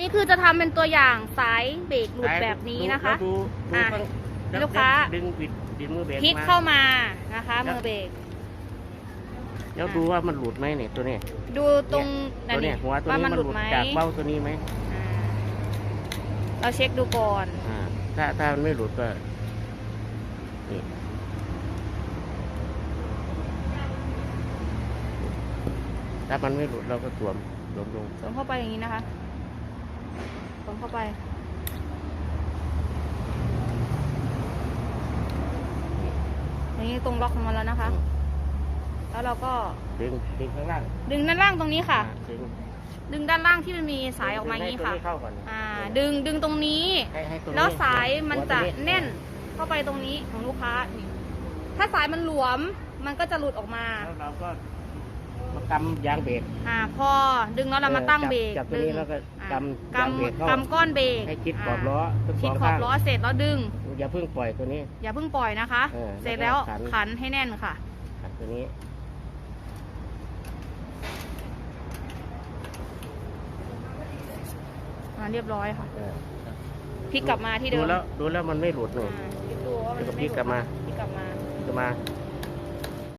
นี่คือจะทำเป็นตัวอย่างสายเบรกหลุดแบบนี้นะคะดูดูอะข้างลูกค้าดึงบิดบิดมือเบรกพลิกมาเข้ามานะคะ มือเบรกแล้วดูว่ามันหลุดไหมเนี่ยตัวเนี้ยดูตรงตัวเนี้ยหัวตัวว่านี้มัมันนหหลุลุดดไหมจากเบ้าตัวนี้ไหมอ่าเราเช็คดูก่อนอ่าถ้าถ้ามันไม่หลุดก็นี่ถ้ามันไม่หลุดเราก็สวมสวมลงสวมเข้าไปอย่างนี้นะคะ สวมเข้าไปอย่างนี้ตรงล็อกของมันแล้วนะคะ แล้วเราก็ดึงดึงข้างล่างดึงด้านล่างตรงนี้ค่ะอ่าดึงดึงด้านล่างที่มันมีสายออกมาอย่างนี้ค่ะ ให้ตัวเข้าก่อนอ่า ดึงดึงตรงนี้ ให้ให้ตัวนี้แล้วสายมันจะหัวตัวแน่นเข้าไปตรงนี้ของลูกค้านี่ถ้าสายมันหลวมมันก็จะหลุดออกมา แล้วเราก็ มากำยางเบรกอ่าพอดึงแล้วเรามาตั้งเบรกจับตัวนี้ดึงแล้วก็อะกำยางเบรกเข้ากำก้อนเบรกให้ชิดขอบล้อทั้งสชิดองขอบข้างล้อเสร็จแล้วดึง อย่าเพิ่งปล่อยตัวนี้ อย่าเพิ่งปล่อยนะคะ เออเสร็จแล้แล้ววก็ขัน ขันให้แน่นค่ะ ขัดตัวนี้อ่าเรียบร้อยค่ะเออพลิกกลับมาที่เดิมดูแล้วดูแล้วมันไม่หลุดหนู อ่าพลิกดูว่ามันแล้วก็จะพลิกกลับมา พลิกกลับมา จะมา